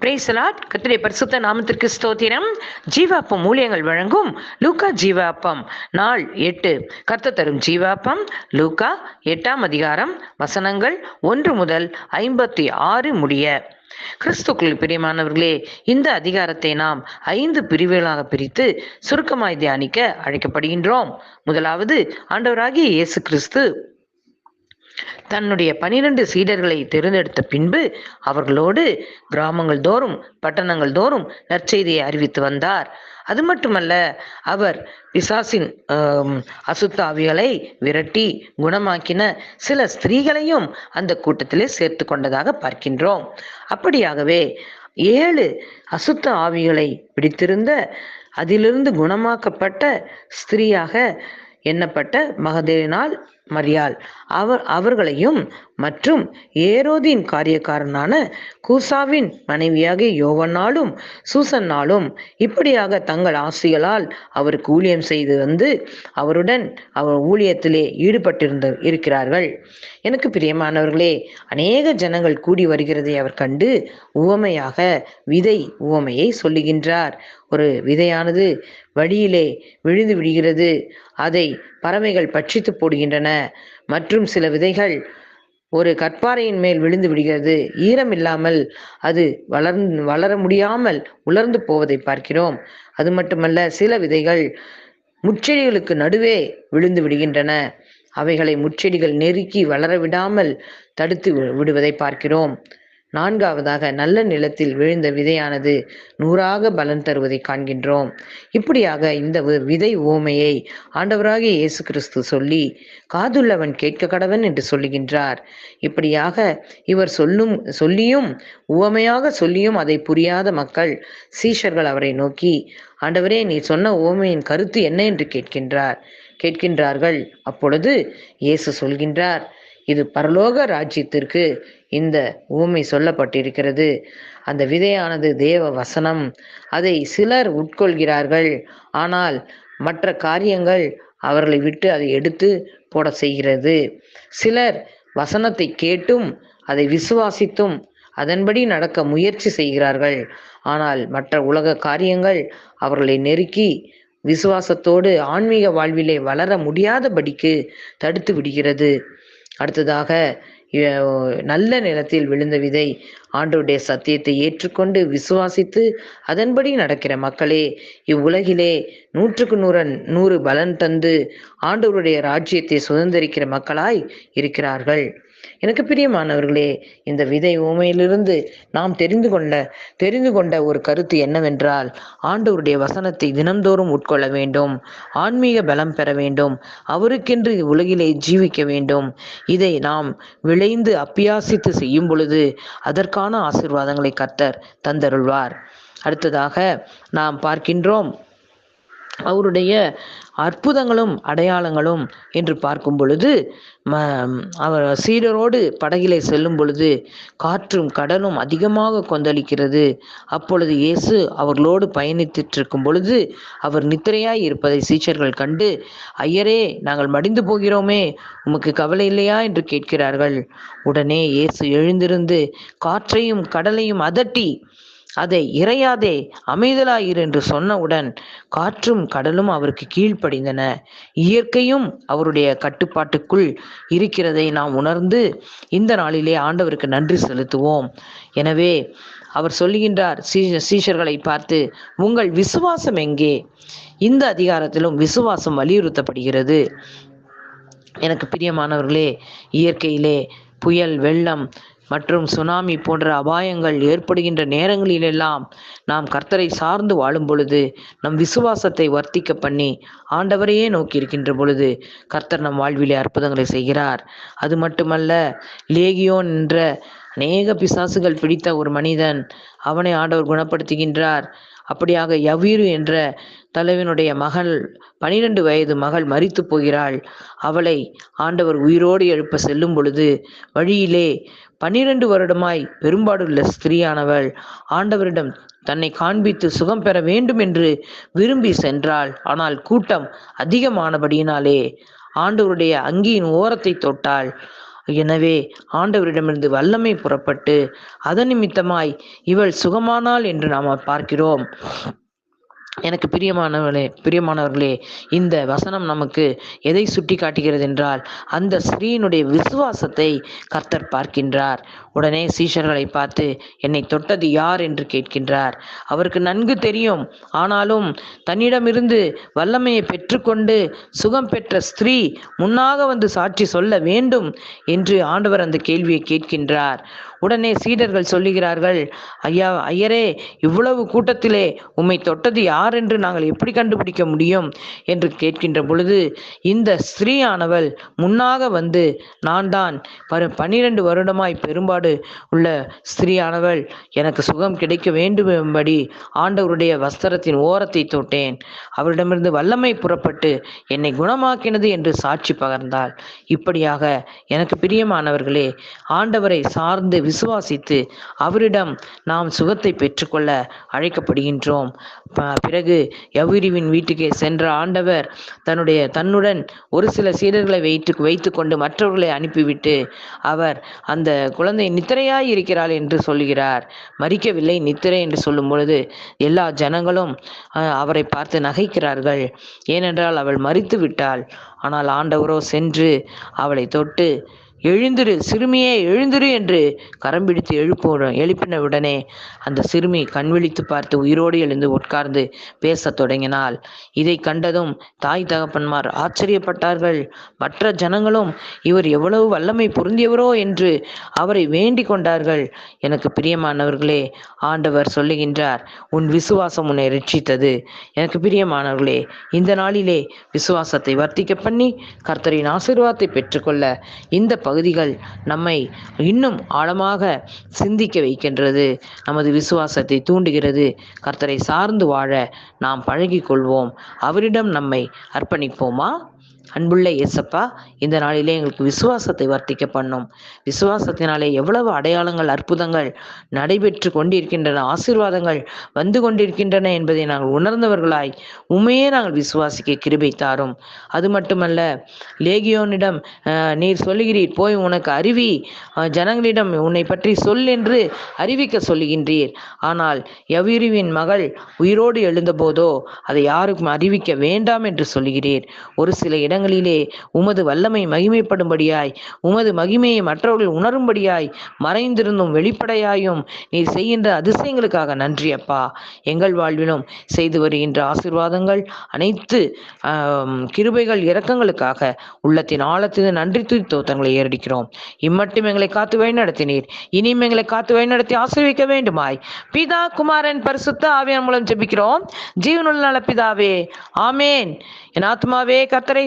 பிரேசலாட் கத்திரை பரிசுத்த நாமத்திற்கு ஸ்தோத்திரம். ஜீவாப்பம் ஊழியங்கள் வழங்கும் லூக்கா ஜீவாப்பம். நாள் எட்டு. கர்த்த தரும் ஜீவாப்பம். லூக்கா எட்டாம் அதிகாரம் வசனங்கள் ஒன்று முதல் ஐம்பத்தி ஆறு முடிய. கிறிஸ்துக்குள் பிரியமானவர்களே இந்த அதிகாரத்தை நாம் ஐந்து பிரிவுகளாக பிரித்து சுருக்கமாய் தியானிக்க அழைக்கப்படுகின்றோம். முதலாவது ஆண்டவராகிய இயேசு கிறிஸ்து. தன்னுடைய பனிரெண்டு சீடர்களை தேர்ந்தெடுத்த பின்பு அவர்களோடு கிராமங்கள் தோறும் பட்டணங்கள் தோறும் நற்செய்தியை அறிவித்து வந்தார். அது மட்டுமல்ல அவர் பிசாசின் அசுத்தாவிகளை விரட்டி குணமாக்கின சில ஸ்திரீகளையும் அந்த கூட்டத்திலே சேர்த்து கொண்டதாக பார்க்கின்றோம். அப்படியாகவே ஏழு அசுத்த ஆவிகளை பிடித்திருந்த அதிலிருந்து குணமாக்கப்பட்ட ஸ்திரீயாக எண்ணப்பட்ட மகதேவினால் மரியாள். அவர் அவர்களையும் மற்றும் ஏரோதின் காரியக்காரனான கூசாவின் மனைவியாகிய யோவனாலும் சூசன்னாலும் இப்படியாக தங்கள் ஆசைகளால் அவருக்கு ஊழியம் செய்து வந்து அவருடன் அவர் ஊழியத்திலே ஈடுபட்டிருந்த இருக்கிறார்கள். எனக்கு பிரியமானவர்களே அநேக ஜனங்கள் கூடி வருகிறதை அவர் கண்டு உவமையாக விதை உவமையை சொல்லுகின்றார். ஒரு விதையானது வழியிலே விழுந்து விடுகிறது. அதை பறவைகள் பட்சித்து போடுகின்றன. மற்றும் சில விதைகள் ஒரு கற்பாறையின் மேல் விழுந்து விடுகிறது. ஈரம் இல்லாமல் அது வளர் வளர முடியாமல் உலர்ந்து போவதை பார்க்கிறோம். அது மட்டுமல்ல சில விதைகள் முச்செடிகளுக்கு நடுவே விழுந்து விடுகின்றன. அவைகளை முச்செடிகள் நெருக்கி வளர விடாமல் தடுத்து விடுவதை பார்க்கிறோம். நான்காவதாக நல்ல நிலத்தில் விழுந்த விதையானது நூறாக பலன் தருவதை காண்கின்றோம். இப்படியாக இந்த விதை ஓமையை ஆண்டவராகிய இயேசு கிறிஸ்து சொல்லி காதுள்ளவன் கேட்க கடவன் என்று சொல்லுகின்றார். இப்படியாக இவர் சொல்லும் சொல்லியும் உவமையாக சொல்லியும் அதை புரியாத மக்கள் சீஷர்கள் அவரை நோக்கி ஆண்டவரே நீ சொன்ன உவமையின் கருத்து என்ன? என்று கேட்கின்றார். கேட்கின்றார்கள். அப்பொழுது இயேசு சொல்கின்றார் இது பரலோக ராஜ்யத்திற்கு இந்த ஊமை சொல்லப்பட்டிருக்கிறது. அந்த விதையானது தேவ வசனம். அதை சிலர் உட்கொள்கிறார்கள். ஆனால் மற்ற காரியங்கள் அவர்களை விட்டு அதை எடுத்து போட செய்கிறது. சிலர் வசனத்தை கேட்டும் அதை விசுவாசித்தும் அதன்படி நடக்க முயற்சி செய்கிறார்கள். ஆனால் மற்ற உலக காரியங்கள் அவர்களை நெருக்கி விசுவாசத்தோடு ஆன்மீக வாழ்விலே வளர முடியாதபடிக்கு தடுத்து விடுகிறது. அடுத்ததாக நல்ல நிலத்தில் விழுந்த விதை ஆண்டோடைய சத்தியத்தை ஏற்றுக்கொண்டு விசுவாசித்து அதன்படி நடக்கிற மக்களே இவ்வுலகிலே நூற்றுக்கு நூறு நூறு பலன் தந்து ஆண்டவருடைய ராஜ்யத்தை சுதந்திரிக்கிற மக்களாய் இருக்கிறார்கள். எனக்கு பிரியமானவர்களே இந்த விதை உமையிலிருந்து நாம் தெரிந்து கொண்ட தெரிந்து கொண்ட ஒரு கருத்து என்னவென்றால் ஆண்டவருடைய வசனத்தை தினம்தோறும் உட்கொள்ள வேண்டும் ஆன்மீக பலம் பெற வேண்டும் அவருக்கென்று உலகிலே ஜீவிக்க வேண்டும். இதை நாம் விளைந்து அப்பியாசித்து செய்யும் பொழுது அதற்கான ஆசீர்வாதங்களை கர்த்தர் தந்தருள்வார். அடுத்ததாக நாம் பார்க்கின்றோம் அவருடைய அற்புதங்களும் அடையாளங்களும் என்று பார்க்கும் பொழுது ம அவர் சீடரோடு படகிலே செல்லும் பொழுது காற்றும் கடலும் அதிகமாக கொந்தளிக்கிறது. அப்பொழுது இயேசு அவர்களோடு பயணித்திட்டு இருக்கும் பொழுது அவர் நித்திரையாய் இருப்பதை சீச்சர்கள் கண்டு ஐயரே நாங்கள் மடிந்து போகிறோமே உமக்கு கவலை இல்லையா? என்று கேட்கிறார்கள். உடனே இயேசு எழுந்திருந்து காற்றையும் கடலையும் அதட்டி அதை இறையாதே அமைதலாயிரு என்று சொன்னவுடன் காற்றும் கடலும் அவருக்கு கீழ்ப்படிந்தன. இயற்கையும் அவருடைய கட்டுப்பாட்டுக்குள் இருக்கிறதை நாம் உணர்ந்து இந்த நாளிலே ஆண்டவருக்கு நன்றி செலுத்துவோம். எனவே அவர் சொல்லுகின்றார் சீ- சீஷர்களை பார்த்து உங்கள் விசுவாசம் எங்கே? இந்த அதிகாரத்திலும் விசுவாசம் வலியுறுத்தப்படுகிறது. எனக்கு பிரியமானவர்களே இயற்கையிலே புயல் வெள்ளம் மற்றும் சுனாமி போன்ற அபாயங்கள் ஏற்படுகின்ற நேரங்களிலெல்லாம் நாம் கர்த்தரை சார்ந்து வாழும் பொழுது நம் விசுவாசத்தை வர்த்திக்க பண்ணி ஆண்டவரையே நோக்கி இருக்கின்ற பொழுது கர்த்தர் நம் வாழ்விலே அற்புதங்களை செய்கிறார். அது மட்டுமல்ல லேகியோன் என்ற அநேக பிசாசுகள் பிடித்த ஒரு மனிதன் அவனை ஆண்டவர் குணப்படுத்துகின்றார். அப்படியாக யவீரு என்ற தலைவனுடைய மகள் பனிரெண்டு வயது மகள் மறித்து போகிறாள். அவளை ஆண்டவர் உயிரோடு எழுப்ப செல்லும் பொழுது வழியிலே பன்னிரண்டு வருடமாய் பெரும்பாடுள்ள ஸ்திரீயானவள் ஆண்டவரிடம் தன்னை காண்பித்து சுகம் பெற வேண்டும் என்று விரும்பி சென்றாள். ஆனால் கூட்டம் அதிகமானபடியினாலே ஆண்டவருடைய அங்கியின் ஓரத்தை தொட்டாள். எனவே ஆண்டவரிடமிருந்து வல்லமை புறப்பட்டு அதன் நிமித்தமாய் இவள் சுகமானாள் என்று நாம் பார்க்கிறோம். எனக்கு பிரியமானவர்களே பிரியமானவர்களே இந்த வசனம் நமக்கு எதை சுட்டி காட்டுகிறது என்றால் அந்த ஸ்திரீயினுடைய விசுவாசத்தை கர்த்தர் பார்க்கின்றார். உடனே சீஷர்களை பார்த்து என்னை தொட்டது யார் என்று கேட்கின்றார். அவருக்கு நன்கு தெரியும். ஆனாலும் தன்னிடமிருந்து வல்லமையை பெற்றுக்கொண்டு சுகம் பெற்ற ஸ்திரீ முன்னாக வந்து சாட்சி சொல்ல வேண்டும் என்று ஆண்டவர் அந்த கேள்வியை கேட்கின்றார். உடனே சீடர்கள் சொல்லுகிறார்கள் ஐயா ஐயரே இவ்வளவு கூட்டத்திலே உம்மை தொட்டது யார் என்று நாங்கள் எப்படி கண்டுபிடிக்க முடியும்? என்று கேட்கின்ற பொழுது இந்த ஸ்திரீயானவள் முன்னாக வந்து நான் தான் பரு பன்னிரண்டு வருடமாய் பெரும்பாடு உள்ள ஸ்திரீயானவள். எனக்கு சுகம் கிடைக்க வேண்டும் என்படி ஆண்டவருடைய வஸ்திரத்தின் ஓரத்தை தொட்டேன். அவரிடமிருந்து வல்லமை புறப்பட்டு என்னை குணமாக்கினது என்று சாட்சி பகர்ந்தாள். இப்படியாக எனக்கு பிரியமானவர்களே ஆண்டவரை சார்ந்து விசுவாசித்து அவரிடம் நாம் சுகத்தை பெற்றுக்கொள்ள அழைக்கப்படுகின்றோம். ப- பிறகு எவ்விரிவின் வீட்டுக்கே சென்ற ஆண்டவர் தன்னுடைய தன்னுடன் ஒரு சில சீடர்களை வைத்து வைத்துக்கொண்டு மற்றவர்களை அனுப்பிவிட்டு அவர் அந்த குழந்தை நித்திரையாய் இருக்கிறாள் என்று சொல்கிறார். மறிக்கவில்லை நித்திரை என்று சொல்லும் பொழுது எல்லா ஜனங்களும் அவரை பார்த்து நகைக்கிறார்கள். ஏனென்றால் அவள் மறித்து விட்டாள் ஆனால் ஆண்டவரோ சென்று அவளை தொட்டு எழுந்திரு சிறுமியே எழுந்திரு என்று கரம் பிடித்து எழுப்ப எழுப்பின உடனே அந்த சிறுமி கண் விழித்து பார்த்து உயிரோடு எழுந்து உட்கார்ந்து பேசத் தொடங்கினாள். இதை கண்டதும் தாய் தகப்பன்மார் ஆச்சரியப்பட்டார்கள். மற்ற ஜனங்களும் இவர் எவ்வளவு வல்லமை பொருந்தியவரோ என்று அவரை வேண்டிக் கொண்டார்கள். எனக்கு பிரியமானவர்களே ஆண்டவர் சொல்லுகின்றார் உன் விசுவாசம் உன்னை ரட்சித்தது. எனக்கு பிரியமானவர்களே இந்த நாளிலே விசுவாசத்தை வர்த்திக்க பண்ணி கர்த்தரின் ஆசீர்வாதத்தை பெற்றுக்கொள்ள இந்த பகுதிகள் நம்மை இன்னும் ஆழமாக சிந்திக்க வைக்கின்றது. நமது விசுவாசத்தை தூண்டுகிறது. கர்த்தரை சார்ந்து வாழ நாம் பழகிக் கொள்வோம் அவரிடம் நம்மை அர்ப்பணிப்போமா? அன்புள்ள இயேசப்பா இந்த நாளிலே எங்களுக்கு விசுவாசத்தை வர்த்திக்க பண்ணும். விசுவாசத்தினாலே எவ்வளவு அடையாளங்கள் அற்புதங்கள் நடைபெற்று கொண்டிருக்கின்றன ஆசீர்வாதங்கள் வந்து கொண்டிருக்கின்றன என்பதை நாங்கள் உணர்ந்தவர்களாய் உண்மையே நாங்கள் விசுவாசிக்க கிருபை தாரும். அது மட்டுமல்ல லேகியோனிடம் நீர் சொல்லுகிறீர் போய் உனக்கு அறிவி ஜனங்களிடம் உன்னை பற்றி சொல் என்று அறிவிக்க சொல்லுகின்றீர். ஆனால் எவ்விரிவின் மகள் உயிரோடு எழுந்தபோதோ அதை யாருக்கும் அறிவிக்க வேண்டாம் என்று சொல்லுகிறீர். ஒரு சில இடங்கள் நேரங்களிலே உமது வல்லமை மகிமைப்படும்படியாய் உமது மகிமையை மற்றவர்கள் உணரும்படியாய் மறைந்திருந்தும் வெளிப்படையாயும் நீர் செய்கின்ற அதிசயங்களுக்காக நன்றி அப்பா. எங்கள் வாழ்விலும் செய்து வருகின்ற ஆசிர்வாதங்கள் அனைத்து கிருபைகள் இரக்கங்களுக்காக உள்ளத்தின் ஆழத்தின் நன்றி துதி தோத்தங்களை ஏறடிக்கிறோம். இம்மட்டும் எங்களை காத்து வழிநடத்தினீர். இனியும் எங்களை காத்து வழிநடத்தி ஆசிர்விக்க வேண்டுமாய். பிதா குமாரன் பரிசுத்த ஆவியான் மூலம் ஜெபிக்கிறோம். ஜீவனுள்ள நல பிதாவே ஆமேன். என் ஆத்மாவே கத்தரை